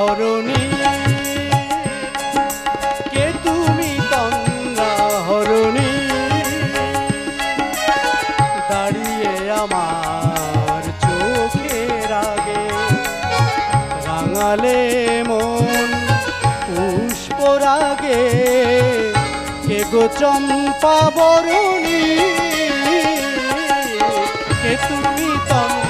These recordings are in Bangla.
হরণী কে তুমি তন্দ্রা হরণী? দাঁড়িয়ে আমার চোখের আগে রাঙালে মন পুষ্পরাগে কে গো চম্পা বরণী? কে তুমি তন্দ্রা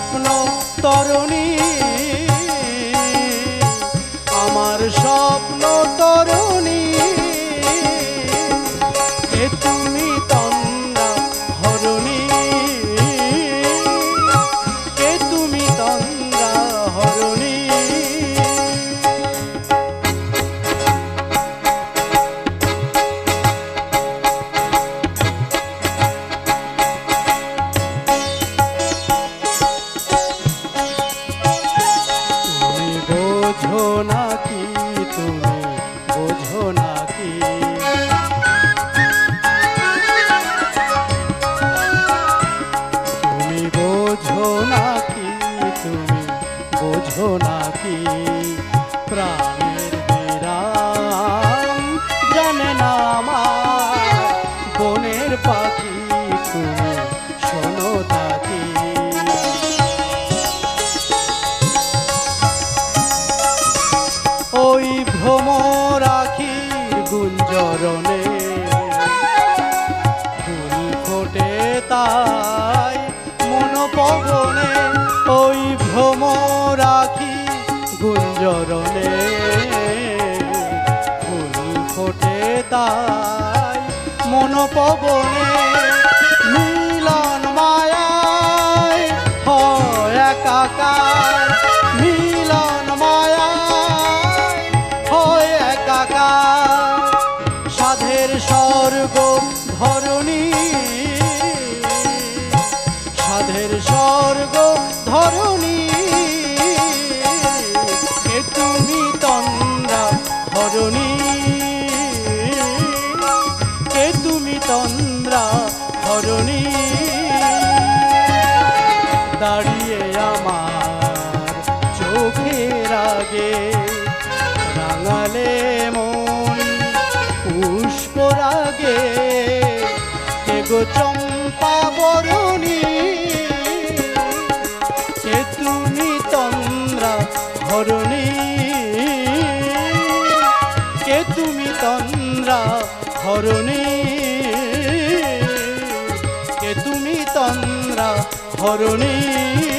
স্বপ্ন তরণী নাকি প্রাণের বিরাম জানে বনের পাখি তুমি শোনো থাকি ওই ভ্রমর আখির গুঞ্জরণে তাই মন পবনে দাঁড়িয়ে আমার চোখের আগে। রাঙালে মন পুষ্পরাগে গো চম্পা বরণী? কে তুমি তন্দ্রা হরণী কে তুমি তন্দ্রা হরণী কে তুমি তন্দ্রা হরণী